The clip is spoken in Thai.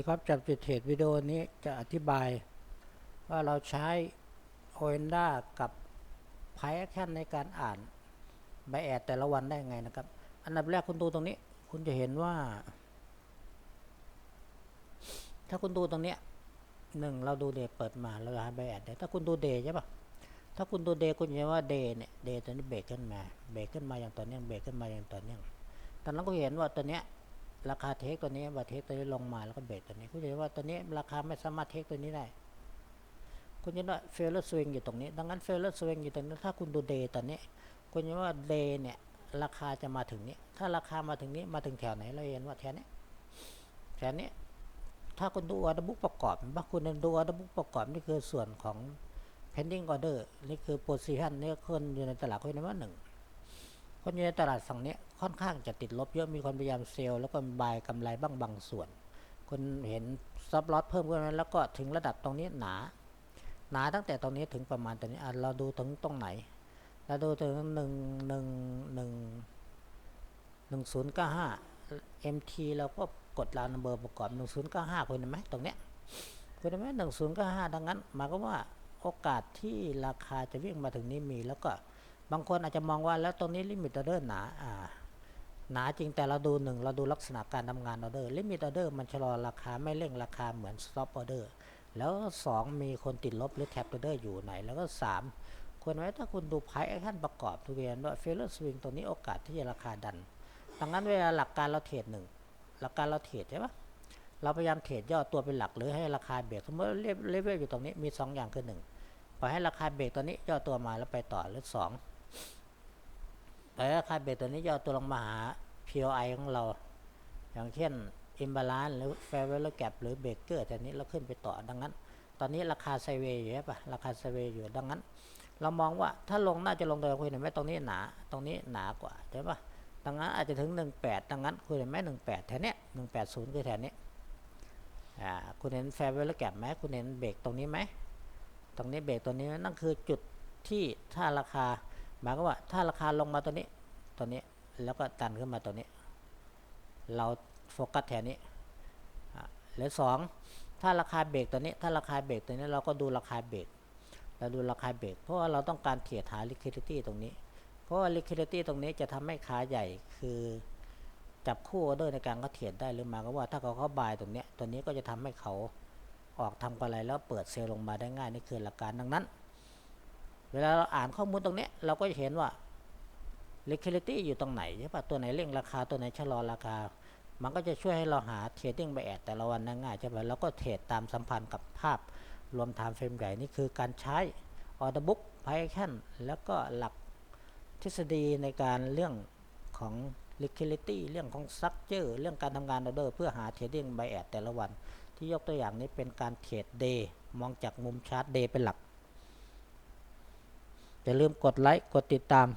ดีครับจับจุดเทรดวิดีโอนี้จะอธิบาย ว่าเราใช้โอเอนด้ากับไพแคชั่นในการอ่านใบแอดแต่ละวันได้ไงนะครับ อันดับแรกคุณดูตรงนี้ คุณจะเห็นว่า ถ้าคุณดูตรงเนี้ยหนึ่งเราดูเดย์เปิดมาเราหาใบแอดได้ถ้าคุณดูเดย์ใช่ปะถ้าคุณดูเดย์คุณจะเห็นว่าเดย์เนี่ยเดย์ตัวนี้เบรกขึ้นมาเบรกขึ้นมาอย่างต่อเนื่องเบรกขึ้นมาอย่างต่อเนื่องตอนนั้นก็เห็นว่าตัวเนี้ย ราคาเทคตัวนี้ว่าเทคตัวนี้ลงมาแล้วก็เบรกตัวนี้ คุณจะเห็นว่าตัวนี้ราคาไม่สามารถเทคตัวนี้ได้ คุณจะเห็นว่าเฟลเลอร์สวิงอยู่ตรงนี้ ดังนั้นเฟลเลอร์สวิงอยู่ตรงนี้ ถ้าคุณดูเดย์ตอนนี้ คุณจะเห็นว่าเดย์เนี่ยราคาจะมาถึงนี้ ถ้าราคามาถึงนี้มาถึงแถวไหนเราเห็นว่าแถวนี้แถวนี้ ถ้าคุณดูออเดอร์บุ๊กประกอบว่าคุณดูออเดอร์บุ๊กประกอบนี่คือส่วนของ pending order นี่คือ position นี่คนอยู่ในตลาดคุณเห็นว่าหนึ่ง คนอยู่ในตลาดฝั่งนี้ค่อนข้างจะติดลบเยอะมีคนพยายามเซลล์แล้วก็บายกำไรบ้างบางส่วนคุณเห็นซับลอตเพิ่มขึ้นแล้วก็ถึงระดับตรงนี้หนา หนาตั้งแต่ตรงนี้ถึงประมาณตรงนี้เราดูถึงตรงไหนเราดูถึงหนึ่งหนึ่งหนึ่งหนึ่งศูนย์เก้าห้า MT เราก็กดราวนัมเบอร์ประกอบหนึ่งศูนย์เก้าห้าคุณเห็นไหมตรงเนี้ยคุณเห็นไหมหนึ่งศูนย์เก้าห้าดังนั้นหมายก็ว่าโอกาสที่ราคาจะวิ่งมาถึงนี้มีแล้วก็ บางคนอาจจะมองว่าแล้วตรงนี้ลิมิตออเดอร์หนาอ่าหนาจริงแต่เราดูหนึ่งเราดูลักษณะการทำงานออเดอร์ลิมิตออเดอร์มันชะลอราคาไม่เร่งราคาเหมือนสต็อปออเดอร์แล้วสองมีคนติดลบหรือแท็บออเดอร์อยู่ไหน แล้วก็สามควรไว้ถ้าคุณดูไพ่แอคชั่นประกอบทุเรียนว่าเฟลเลอร์สวิงตัวนี้โอกาสที่จะราคาดันดังนั้นเวลาหลักการเราเทรดหนึ่งหลักการเราเทรดใช่ปะเราพยายามเทรดย่อตัวเป็นหลักหรือให้ราคาเบรกสมมติเลเวลอยู่ตรงนี้มีสองอย่างคือหนึ่งปล่อยให้ราคาเบรกตัวนี้ย่อตัวมาแล้วไปต่อหรือ สองแต่ราคาเบรกตัวนี้ย่อตัวลงมาหา POI ของเรา อย่างเช่น Imbalance หรือ Fair Value Gap หรือ Baker แต่นี้เราขึ้นไปต่อดังนั้น ตอนนี้ราคาไซเวย์อยู่ใช่ปะราคาไซเวย์อยู่ดังนั้น เรามองว่าถ้าลงน่าจะลงโดยคุณเห็นไหมตรงนี้หนาตรงนี้หนากว่าใช่ป่ะดังนั้นอาจจะถึง 18 ดังนั้นคุณเห็นไหม18 แถวเนี้ย180 คือแถวนี้อ่าคุณเห็น Fair Value Gap ไหมคุณเห็นเบรกตรงนี้ไหม ตรงนี้เบรกตัวนี้นั่นคือจุดที่ถ้าราคา หมายก็ว่าถ้าราคาลงมาตัวนี้ตัวนี้แล้วก็ตันขึ้นมาตัวนี้ เราโฟกัสแถวนี้หรือสองถ้าราคาเบรกตัวนี้ ถ้าราคาเบรกตัวนี้เราก็ดูราคาเบรกเราดูราคาเบรกเพราะว่าเราต้องการเทียดหา liquidity ตรงนี้ เพราะว่า liquidity ตรงนี้จะทำให้ขาใหญ่คือจับคู่ออเดอร์ในการเขาเทียดได้หรือหมายก็ว่าถ้าเขาเข้าบายตรงนี้ตัวนี้ก็จะทำให้เขาออกทำกำไรแล้วเปิดเซลล์ลงมาได้ง่ายนี่คือหลักการดังนั้น เวลาเราอ่านข้อมูลตรงนี้เราก็จะเห็นว่า liquidity อยู่ตรงไหนใช่ปะตัวไหนเร่งราคาตัวไหนชะลอราคา มันก็จะช่วยให้เราหา trading ไปแอดแต่ละวันง่ายใช่ปะแล้วก็เทรดตามสัมพันธ์กับภาพรวม time frame ใหญ่นี่คือการใช้ order book price action แล้วก็หลักทฤษฎีในการเรื่องของ liquidity เรื่องของ structure เรื่องการทำงาน order เพื่อหา trading ไปแอดแต่ละวัน ที่ยกตัวอย่างนี้เป็นการเทรด day มองจากมุมชาร์ต day เป็นหลัก อย่าลืมกดไลค์ กดติดตาม